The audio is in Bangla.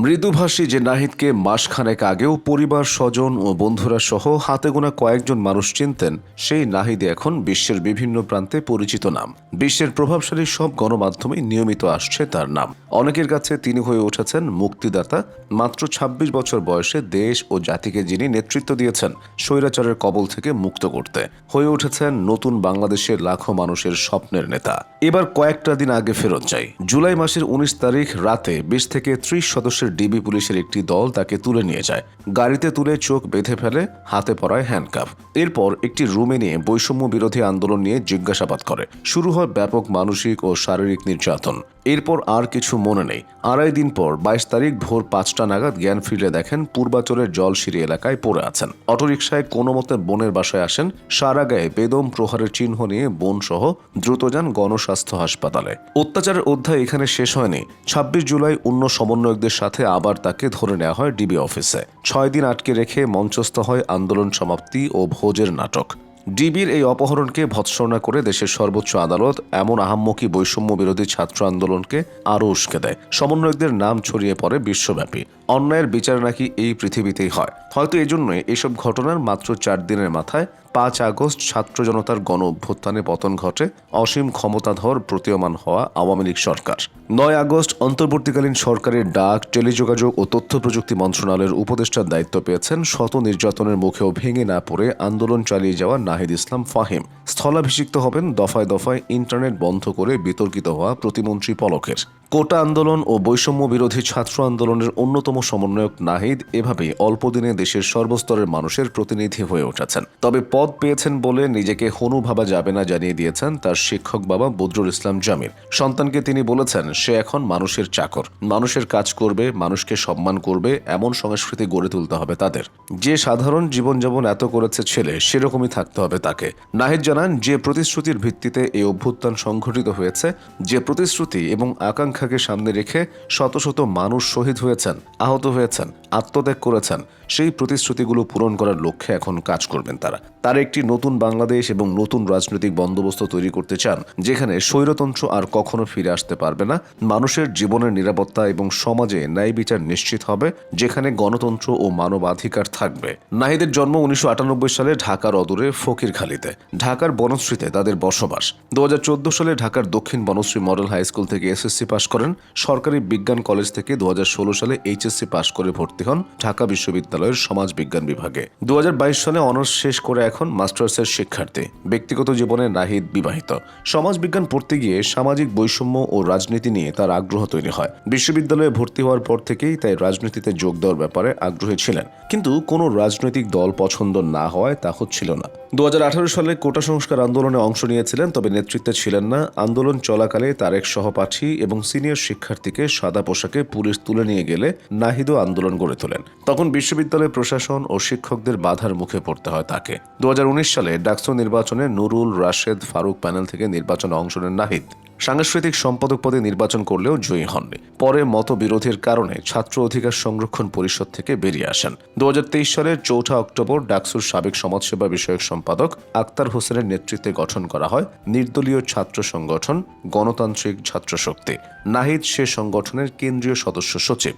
মৃদুভাষী যে নাহিদকে মাসখানেক আগেও পরিবার, স্বজন ও বন্ধুরা সহ হাতে গোনা কয়েকজন মানুষ চিনতেন। সেই নাহিদ এখন বিশ্বের বিভিন্ন প্রান্তে পরিচিত নাম। বিশ্বের প্রভাবশালী সব গণমাধ্যমে নিয়মিত আসছে তার নাম। অনেকের কাছে তিনি হয়ে উঠেছেন মুক্তিদাতা। মাত্র ২৬ বছর বয়সে দেশ ও জাতিকে যিনি নেতৃত্ব দিয়েছেন, স্বৈরাচারের কবল থেকে মুক্ত করতে। হয়ে উঠেছেন নতুন বাংলাদেশের লাখো মানুষের স্বপ্নের নেতা। এবার কয়েকটা দিন আগে ফেরত যাই। জুলাই মাসের উনিশ তারিখ রাতে বিশ থেকে ত্রিশ সদস্যের ডিবি পুলিশের একটি দল তাকে তুলে নিয়ে যায়। গাড়িতে তুলে চোখ বেঁধে ফেলে, হাতে পড়ায় হ্যান্ডকাফ এরপর একটি রুমে নিয়ে বৈষম্য বিরোধী আন্দোলন নিয়ে জিজ্ঞাসাবাদ করে। শুরু হয় ব্যাপক মানসিক ও শারীরিক নির্যাতন। এরপর আর কিছু মনে নেই। আড়াই দিন পর বাইশ তারিখ ভোর পাঁচটা নাগাদ জ্ঞান ফিরে দেখেন পূর্বাচলের জলসিঁড়ি এলাকায় পড়ে আছেন। অটোরিকশায় কোনো মতে বোনের বাসায় আসেন। সারা গায়ে বেদম প্রহারের চিহ্ন নিয়ে বোন সহ দ্রুত যান গণস্বাস্থ্য হাসপাতালে। অত্যাচারের অধ্যায় এখানে শেষ হয়নি। ছাব্বিশ জুলাই অন্য সমন্বয়কদের সাথে আবার তাকে ধরে নেওয়া হয় ডিবি অফিসে। ছয় দিন আটকে রেখে মঞ্চস্থ হয় আন্দোলন সমাপ্তি ও ভোজের নাটক। ডিবির এই অপহরণকে ভৎসনা করে দেশের সর্বোচ্চ আদালত এমন আহাম্মকি বৈষম্য বিরোধী ছাত্র আন্দোলনকে আরও উস্কে দেয়। সমন্বয়কদের নাম ছড়িয়ে পড়ে বিশ্বব্যাপী। অন্যায়ের বিচার নাকি এই পৃথিবীতেই হয়? হয়তো এজন্যই এসব ঘটনার মাত্র চার দিনের মাথায় পাঁচ আগস্ট ছাত্র জনতার গণ অভ্যুত্থানে পতন ঘটে, অসীম ক্ষমতাধর প্রতীয়মান হওয়া আওয়ামী লীগ সরকার। নয় আগস্ট অন্তর্বর্তীকালীন সরকারের ডাক, টেলিযোগাযোগ ও তথ্য প্রযুক্তি মন্ত্রণালয়ের উপদেষ্টার দায়িত্ব পেয়েছেন শত নির্যাতনের মুখেও ভেঙে না পড়ে আন্দোলন চালিয়ে যাওয়া নাহিদ ইসলাম ফাহিম। স্থলাভিষিক্ত হবেন দফায় দফায় ইন্টারনেট বন্ধ করে বিতর্কিত হওয়া প্রতিমন্ত্রী পলকের। কোটা আন্দোলন ও বৈষম্য বিরোধী ছাত্র আন্দোলনের অন্যতম সমন্বয়ক নাহিদ এভাবেই অল্প দিনে দেশের সর্বস্তরের মানুষের প্রতিনিধি হয়ে উঠেছেন। তবে পদ পেয়েছেন বলে নিজেকে হনু ভাবা যাবে না জানিয়ে দিয়েছেন তার শিক্ষক বাবা বদরুল ইসলাম জামির সন্তানকে তিনি বলেছেন, সে এখন মানুষের চাকর। মানুষের কাজ করবে, মানুষকে সম্মান করবে, এমন সংস্কৃতি গড়ে তুলতে হবে তাদের। যে সাধারণ জীবনযাপন এত করেছে ছেলে, সেরকমই থাকতে হবে তাকে। নাহিদ জানান, যে প্রতিশ্রুতির ভিত্তিতে এই অভ্যুত্থান সংঘটিত হয়েছে, যে প্রতিশ্রুতি এবং আকাঙ্ক্ষাকে সামনে রেখে শত শত মানুষ শহীদ হয়েছেন আহত হয়েছেন, আত্মত্যাগ করেছেন, সেই প্রতিশ্রুতিগুলো পূরণ করার লক্ষ্যে এখন কাজ করবেন তারা। তার একটি নতুন বাংলাদেশ এবং নতুন রাজনৈতিক বন্দোবস্ত তৈরি করতে চান, যেখানে স্বৈরতন্ত্র আর কখনো ফিরে আসতে পারবে না। মানুষের জীবনের নিরাপত্তা এবং সমাজে ন্যায় বিচার নিশ্চিত হবে, যেখানে গণতন্ত্র ও মানবাধিকার থাকবে। নাহিদের জন্ম উনিশশো আটানব্বই সালে ঢাকার অদূরে ফকিরখালীতে। ঢাকার বনশ্রীতে তাদের বসবাস। দু হাজার চোদ্দ সালে ঢাকার দক্ষিণ বনশ্রী মডেল হাই স্কুল থেকে এসএসসি পাশ করেন। সরকারি বিজ্ঞান কলেজ থেকে দু হাজার ষোলো সালে এইচএসসি পাশ করে ভর্তি হন ঢাকা বিশ্ববিদ্যালয়ের সমাজ বিজ্ঞান বিভাগে। দু হাজার বাইশ সালে অনার্স শেষ করে এখন মাস্টার্সের শিক্ষার্থী। ব্যক্তিগত জীবনে নাহিদ বিবাহিত। সমাজ বিজ্ঞান পড়তে গিয়ে সামাজিক বৈষম্য ও রাজনীতি নিয়ে তার আগ্রহ তৈরি হয়। বিশ্ববিদ্যালয়ে ভর্তি হওয়ার পর থেকেই তাই রাজনীতিতে যোগ দেওয়ার ব্যাপারে আগ্রহী ছিলেন। কিন্তু কোনো রাজনৈতিক দল পছন্দ না হওয়ায় তা হচ্ছিল না। দু হাজার আঠারো সালে কোটা সংস্কার আন্দোলনে অংশ নিয়েছিলেন, তবে নেতৃত্বে ছিলেন না। আন্দোলন চলাকালে তার এক সহপাঠী এবং সিনিয়র শিক্ষার্থীকে সাদা পোশাকে পুলিশ তুলে নিয়ে গেলে নাহিদও আন্দোলন গড়ে তোলেন। তখন বিশ্ববিদ্যালয় প্রশাসন ও শিক্ষকদের বাধার মুখে পড়তে হয় তাকে। দু হাজার উনিশ সালে ডাকসু নির্বাচনে নুরুল রাশেদ ফারুক প্যানেল থেকে নির্বাচনে অংশ নেন নাহিদ। সাংস্কৃতিক সম্পাদক পদে নির্বাচন করলেও জয়ী হননি। পরে মতবিরোধের কারণে ছাত্র অধিকার সংরক্ষণ পরিষদ থেকে বেরিয়ে আসেন। দু হাজার তেইশ সালের চৌঠা অক্টোবর ডাকসুর সাবেক সমাজসেবা বিষয়ক সম্পাদক আক্তার হোসেনের নেতৃত্বে গঠন করা হয় নির্দলীয় ছাত্র সংগঠন গণতান্ত্রিক ছাত্র শক্তি নাহিদ সে সংগঠনের কেন্দ্রীয় সদস্য সচিব।